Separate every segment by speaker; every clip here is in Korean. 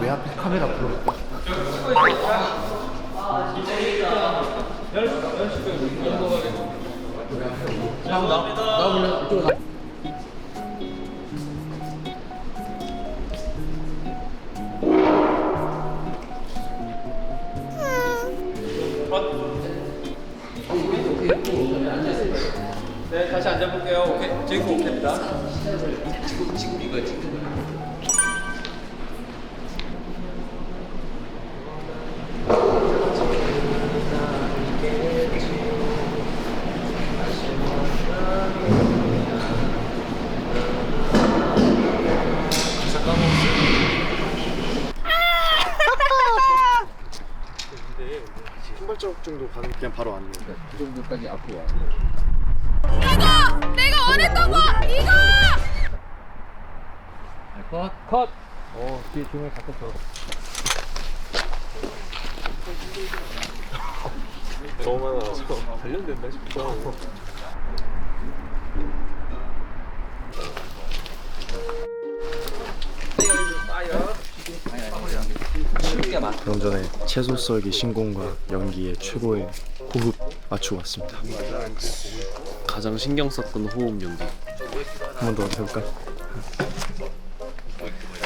Speaker 1: 왜
Speaker 2: 하필 카메라 불러?
Speaker 1: 나 몰라 이쪽으로 가.
Speaker 3: 앉아볼게요. 오케이. 제이크 오케이입니다.
Speaker 1: 지금 지금 이거 지금.
Speaker 2: 정도 가는 그냥 바로 왔네요.
Speaker 1: 그 정도까지 앞으로 와.
Speaker 4: 내가 원했던 거 이거
Speaker 1: 컷.
Speaker 3: 컷.
Speaker 1: 어 뒤에 갖다 줘.
Speaker 2: 너무 많아서 관련된다 싶어. 그럼 전에 채소 썰기 신공과 연기의 최고의 호흡 맞추고 왔습니다.
Speaker 5: 가장 신경 썼던 호흡 연기.
Speaker 2: 한 번 더 해볼까?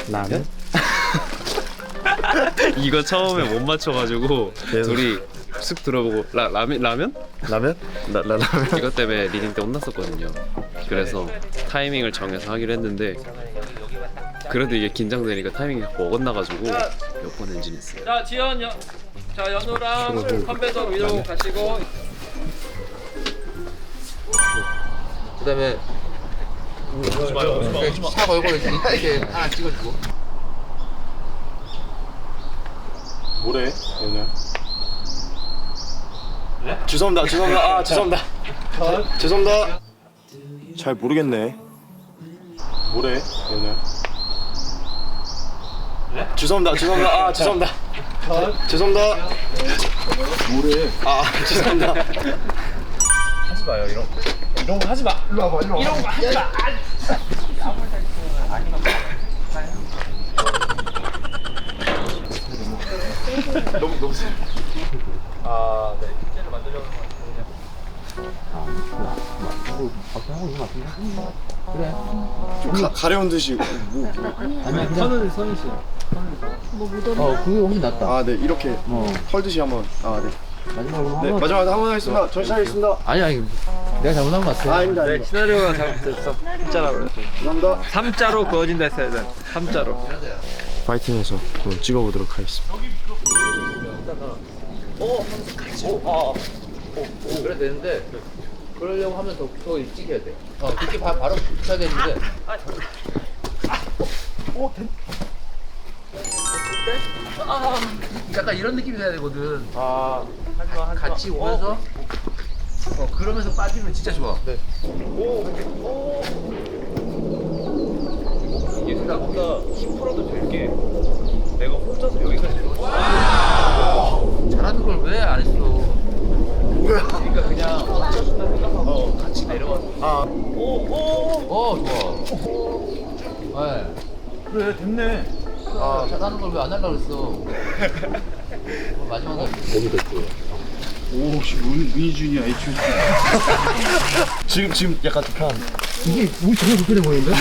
Speaker 2: 라면?
Speaker 5: 이거 처음에 못 맞춰가지고
Speaker 2: 계속.
Speaker 5: 둘이 쓱 들어보고 라, 라면 라면?
Speaker 2: 라면? 라, 라, 라면?
Speaker 5: 이것 때문에 리딩 때 혼났었거든요. 그래서 타이밍을 정해서 하기로 했는데 그래도 이게 긴장되니까 타이밍이 자꾸 어긋나가지고 몇 번 엔진했어요.
Speaker 3: 자, 지연, 연, 자 연우랑 선배석 위로 가시고.
Speaker 1: 그다음에 차 걸고 이렇게 하나 찍어주고.
Speaker 2: 뭐래? 연우야? 죄송합니다. 죄송합니다. 아 죄송합니다. 죄송합니다. 잘 모르겠네. 뭐래? 연우야? 죄송합니다. 죄송합니다. 아 죄송합니다. 죄송합니다. 뭐래? 아 죄송합니다. 하지 마요 이런 이런 거 하지 마. 일로 와봐 일로 와. 이런 거 하지 마. 너무 너무 아 네. 실제로 만들려고 하는 좀 가, 가려운 듯이 뭐.
Speaker 1: 아니야 그냥
Speaker 3: 선은 씨.
Speaker 1: 어 그게 훨씬 낫다.
Speaker 2: 아, 네, 이렇게
Speaker 1: 어
Speaker 2: 털듯이 한번. 아, 네.
Speaker 1: 마지막으로
Speaker 2: 네,
Speaker 1: 한번.
Speaker 2: 마지막으로 한 번 하겠습니다. 전시 하겠습니다.
Speaker 1: 아니 아니 내가 잘못한 것 같아.
Speaker 2: 아, 아닙니다.
Speaker 3: 네,
Speaker 2: 아닙니다.
Speaker 3: 시나리오가 잘못됐어. 삼자로.
Speaker 2: 감사합니다.
Speaker 3: 삼자로 그어진다 했어야 돼. 삼자로.
Speaker 2: 파이팅해서 한번 찍어보도록 하겠습니다.
Speaker 1: 그래 되는데 그러려고 하면 더, 더 일찍 해야 돼. 어 그렇게 바, 바로 붙여야 되는데. 아, 약간 이런 느낌이 돼야 되거든.
Speaker 2: 아,
Speaker 1: 같이 오면서 어 그러면서 빠지면 진짜 좋아. 네.
Speaker 3: 이게 생각보다 10%도 될게 내가 혼자서 여기까지 내려왔어.
Speaker 1: 잘하는 걸 왜 안 했어?
Speaker 3: 그러니까 그냥 혼자준다 생각하고 같이 내려왔어.
Speaker 2: 아,
Speaker 1: 어 좋아. 네.
Speaker 3: 그래, 됐네.
Speaker 1: 아 잘하는 걸 왜 안 하려고 그랬어? 어, 마지막에
Speaker 2: 오, 지금 위준이야, H. 지금 지금 약간 좀 편한데.
Speaker 1: 이게 우리 정말 불편해 보이는데?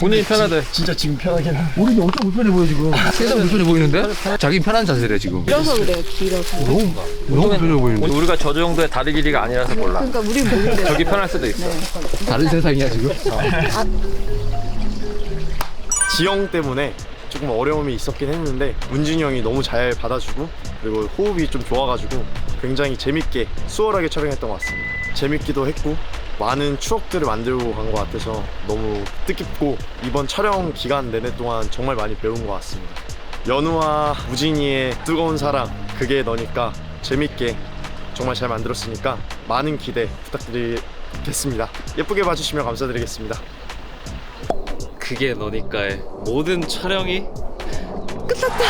Speaker 3: 본인이 편하대.
Speaker 2: 진짜 지금 편하긴 해.
Speaker 1: 우리는 엄청 불편해 보여 지금. 세상 불편해 보이는데? 자기 편한 자세래 지금.
Speaker 4: 길어서 그래요 길어서
Speaker 1: 너무 너무 불편해 보이는데?
Speaker 3: 우리가 저 정도의 다리 길이가 아니라서 몰라.
Speaker 4: 그러니까 우리 모르는데
Speaker 3: 저기 편할 수도 있어.
Speaker 1: 다른 세상이야 지금.
Speaker 2: 지영 때문에 조금 어려움이 있었긴 했는데 문진이 형이 너무 잘 받아주고 그리고 호흡이 좀 좋아가지고 굉장히 재밌게 수월하게 촬영했던 것 같습니다. 재밌기도 했고 많은 추억들을 만들고 간 것 같아서 너무 뜻깊고 이번 촬영 기간 내내 동안 정말 많이 배운 것 같습니다. 연우와 우진이의 뜨거운 사랑 그게 너니까 재밌게 정말 잘 만들었으니까 많은 기대 부탁드리겠습니다. 예쁘게 봐주시면 감사드리겠습니다.
Speaker 5: 그게 너니까의 모든 촬영이 끝났다.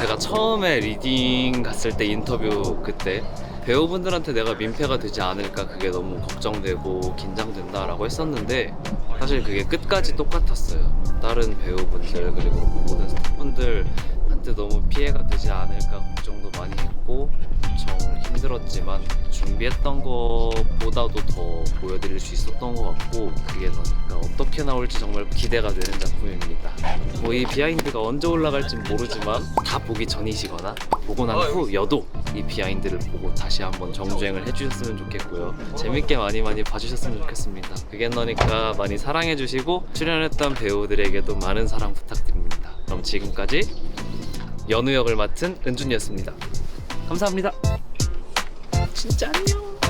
Speaker 5: 제가 처음에 리딩 갔을 때 인터뷰 그때 배우분들한테 내가 민폐가 되지 않을까 그게 너무 걱정되고 긴장된다라고 했었는데 사실 그게 끝까지 똑같았어요. 다른 배우분들 그리고 모든 스태프분들한테 너무 피해가 되지 않을까 걱정도 많이 했고 엄청 힘들었지만 준비했던 것보다도 더 보여드릴 수 있었던 것 같고 그게 너니까 어떻게 나올지 정말 기대가 되는 작품입니다. 뭐 이 비하인드가 언제 올라갈지 모르지만 다 보기 전이시거나 보고 난 후여도 이 비하인드를 보고 다시 한번 정주행을 해주셨으면 좋겠고요. 재밌게 많이 많이 봐주셨으면 좋겠습니다. 그게 너니까 많이 사랑해주시고 출연했던 배우들에게도 많은 사랑 부탁드립니다. 그럼 지금까지 연우 역을 맡은 은준이었습니다. 감사합니다. 진짜 안녕.